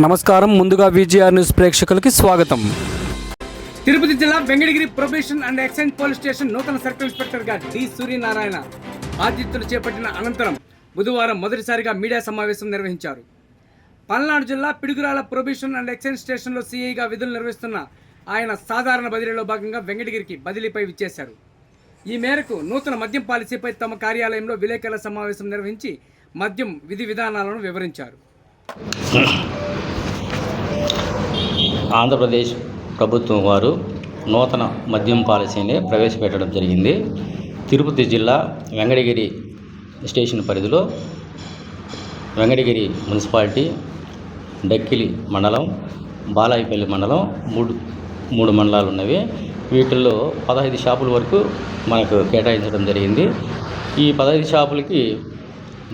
నమస్కారం. ముందుగా VGR news ప్రేక్షకులకి స్వాగతం. తిరుపతి జిల్లా Venkatagiri probation and excise police station నూతన సర్కిల్ ఇన్స్పెక్టర్గా డి సూర్యనారాయణ బాధ్యతలు చేపట్టిన అనంతరం బుధవారం మొదటిసారిగా మీడియా సమావేశం నిర్వహించారు. పల్నాడు జిల్లా పిడుగురాల ప్రొబేషన్ అండ్ ఎక్సైజ్ స్టేషన్లో సీఐగా విధులు నిర్వహిస్తున్న ఆయన సాధారణ బదిలీలో భాగంగా వెంకటగిరికి బదిలీపై విచ్చేశారు. ఈ మేరకు నూతన మద్యం పాలసీపై తమ కార్యాలయంలో విలేకరుల సమావేశం నిర్వహించి మద్యం విధి విధానాలను వివరించారు. ఆంధ్రప్రదేశ్ ప్రభుత్వం వారు నూతన మద్యం పాలసీని ప్రవేశపెట్టడం జరిగింది. తిరుపతి జిల్లా వెంకటగిరి స్టేషన్ పరిధిలో వెంకటగిరి మున్సిపాలిటీ డక్కిలి మండలం బాలాయిపల్లి మండలం మూడు మూడు మండలాలు ఉన్నవి. వీటిల్లో పదహైదు షాపుల వరకు మనకు కేటాయించడం జరిగింది. ఈ పదహైదు షాపులకి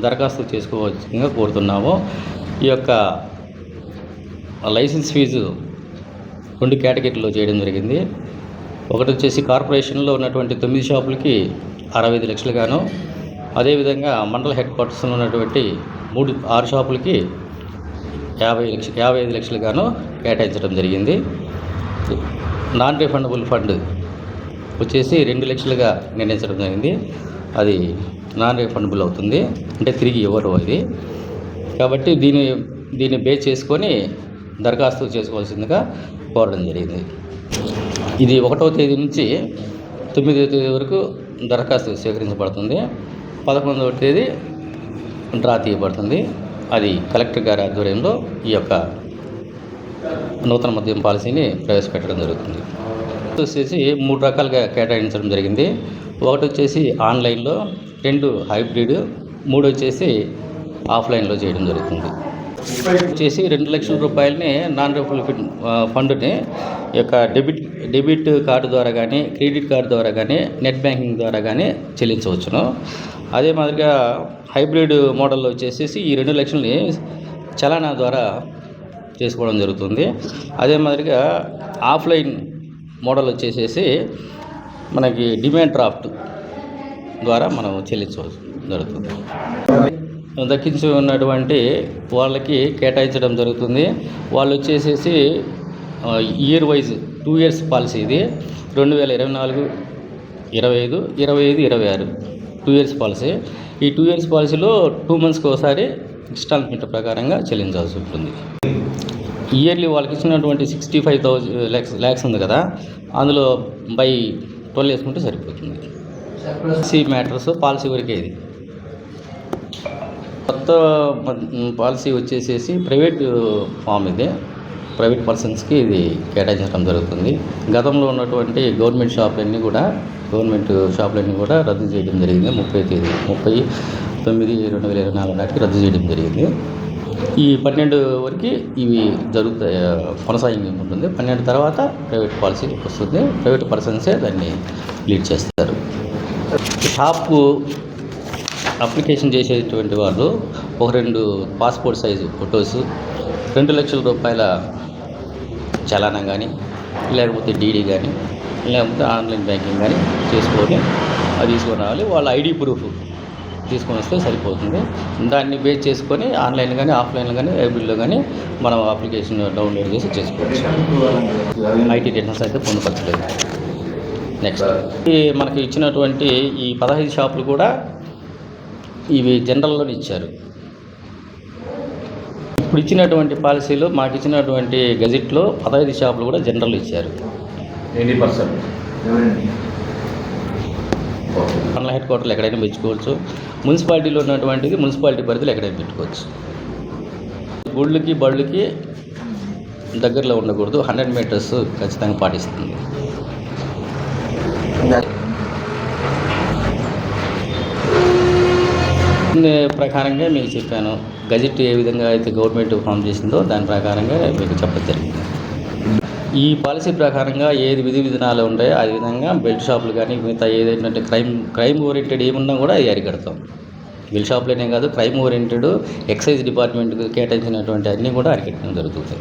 దరఖాస్తు చేసుకోవచ్చుగా కోరుతున్నాము. ఈ యొక్క లైసెన్స్ ఫీజు రెండు కేటగిరీలో చేయడం జరిగింది. ఒకటి వచ్చేసి కార్పొరేషన్లో ఉన్నటువంటి తొమ్మిది షాపులకి అరవై ఐదు లక్షలు గాను అదేవిధంగా మండల హెడ్ క్వార్టర్స్లో ఉన్నటువంటి మూడు ఆరు షాపులకి యాభై లక్ష యాభై ఐదు లక్షలు గాను కేటాయించడం జరిగింది. నాన్ రిఫండబుల్ ఫండ్ వచ్చేసి రెండు లక్షలుగా నిర్ణయించడం జరిగింది. అది నాన్ రిఫండబుల్ అవుతుంది. అంటే తిరిగి ఇవ్వరు అది. కాబట్టి దీన్ని దీన్ని బేస్ చేసుకొని దరఖాస్తు చేసుకోవాల్సిందిగా కోరడం జరిగింది. ఇది ఒకటవ తేదీ నుంచి తొమ్మిదవ తేదీ వరకు దరఖాస్తు స్వీకరించబడుతుంది. పదకొండవ తేదీ డ్రా తీయబడుతుంది. అది కలెక్టర్ గారి ఆధ్వర్యంలో ఈ యొక్క నూతన మద్యం పాలసీని ప్రవేశపెట్టడం జరుగుతుంది. వచ్చేసి మూడు రకాలుగా కేటాయించడం జరిగింది. ఒకటి వచ్చేసి ఆన్లైన్లో రెండు హైబ్రిడ్ మూడు వచ్చేసి ఆఫ్లైన్లో చేయడం జరుగుతుంది. వచ్చేసి రెండు లక్షల రూపాయలని నాన్ రిఫండ్ ఫండ్ని యొక్క డెబిట్ డెబిట్ కార్డు ద్వారా కానీ క్రెడిట్ కార్డు ద్వారా కానీ నెట్ బ్యాంకింగ్ ద్వారా కానీ చెల్లించవచ్చును. అదే మాదిరిగా హైబ్రిడ్ మోడల్లో వచ్చేసేసి ఈ రెండు లక్షలని చలానా ద్వారా చేసుకోవడం జరుగుతుంది. అదే మాదిరిగా ఆఫ్లైన్ మోడల్ వచ్చేసేసి మనకి డిమాండ్ డ్రాఫ్ట్ ద్వారా మనం చెల్లించవచ్చు. జరుగుతుంది. దక్కించి ఉన్నటువంటి వాళ్ళకి కేటాయించడం జరుగుతుంది. వాళ్ళు వచ్చేసేసి year wise two years policy ఇది. రెండు వేల ఇరవై నాలుగు ఇరవై ఐదు ఇరవై ఐదు ఇరవై ఆరు టూ ఇయర్స్ పాలసీ ఈ టూ ఇయర్స్ పాలసీలో టూ మంత్స్కి ఒకసారి ఇన్స్టాల్మెంట్ ప్రకారంగా చెల్లించాల్సి ఉంటుంది. ఇయర్లీ వాళ్ళకి ఇచ్చినటువంటి sixty five thousand lakhs lakhs ఉంది కదా. అందులో బై ట్వెల్వ్ వేసుకుంటే సరిపోతుంది. సి మ్యాటర్స్ పాలసీ వరకే ఇది. కొత్త పాలసీ వచ్చేసేసి ప్రైవేట్ ఫామ్ ఇది. ప్రైవేట్ పర్సన్స్కి ఇది కేటాయించడం జరుగుతుంది. గతంలో ఉన్నటువంటి గవర్నమెంట్ షాపులన్నీ కూడా గవర్నమెంట్ షాపులన్నీ కూడా రద్దు చేయడం జరిగింది. ముప్పై తేదీ ముప్పై తొమ్మిది రెండు వేల ఇరవై నాలుగు నాటికి రద్దు చేయడం జరిగింది. ఈ పన్నెండు వరకు ఇవి జరుగుతాయి కొనసాగింపు ఉంటుంది పన్నెండు తర్వాత ప్రైవేట్ పాలసీ వస్తుంది. ప్రైవేట్ పర్సన్సే దాన్ని లీడ్ చేస్తారు. షాపు అప్లికేషన్ చేసేటువంటి వాళ్ళు ఒక రెండు పాస్పోర్ట్ సైజు ఫొటోస్ రెండు లక్షల రూపాయల చలానా కానీ లేకపోతే డీడీ కానీ లేకపోతే ఆన్లైన్ బ్యాంకింగ్ కానీ చేసుకొని అది తీసుకొని రావాలి వాళ్ళ ఐడి ప్రూఫ్ తీసుకొని వస్తే సరిపోతుంది. దాన్ని బేస్ చేసుకొని ఆన్లైన్ కానీ ఆఫ్లైన్ కానీ హైబ్రిడ్లో కానీ మనం అప్లికేషన్ డౌన్లోడ్ చేసి చేసుకోవచ్చు. ఐటీ రిటర్న్స్ అయితే పొందుపరచలేదు. నెక్స్ట్. ఈ మనకి ఇచ్చినటువంటి ఈ పదహైదు షాపులు కూడా ఇవి జనరల్లోనే ఇచ్చారు. ఇప్పుడు ఇచ్చినటువంటి పాలసీలో మాకు ఇచ్చినటువంటి గజెట్లో పదహైదు షాపులు కూడా జనరల్ ఇచ్చారు. Eighty percent. ఎవరండి? మండల హెడ్ క్వార్టర్లు ఎక్కడైనా పెంచుకోవచ్చు మున్సిపాలిటీలో ఉన్నటువంటిది మున్సిపాలిటీ పరిధిలో ఎక్కడైనా పెట్టుకోవచ్చు. గుళ్ళకి బళ్ళకి దగ్గరలో ఉండకూడదు. హండ్రెడ్ మీటర్స్ ఖచ్చితంగా పాటిస్తుంది. ప్రకారంగా మీకు చెప్పాను. గజెట్ ఏ విధంగా అయితే గవర్నమెంట్ ఫామ్ చేసిందో దాని ప్రకారంగా మీకు చెప్పడం జరిగింది. ఈ పాలసీ ప్రకారంగా ఏది విధి విధానాలు ఉంటాయో ఆ విధంగా బెల్ట్ షాపులు కానీ మిగతా ఏదైతే క్రైమ్ క్రైమ్ ఓరియంటెడ్ ఏమున్నా కూడా అది అరికడతాం. బెల్ట్ షాపులనే కాదు క్రైమ్ ఓరియంటెడ్ ఎక్సైజ్ డిపార్ట్మెంట్కి కేటాయించినటువంటి అన్నీ కూడా అరికట్టడం జరుగుతుంది.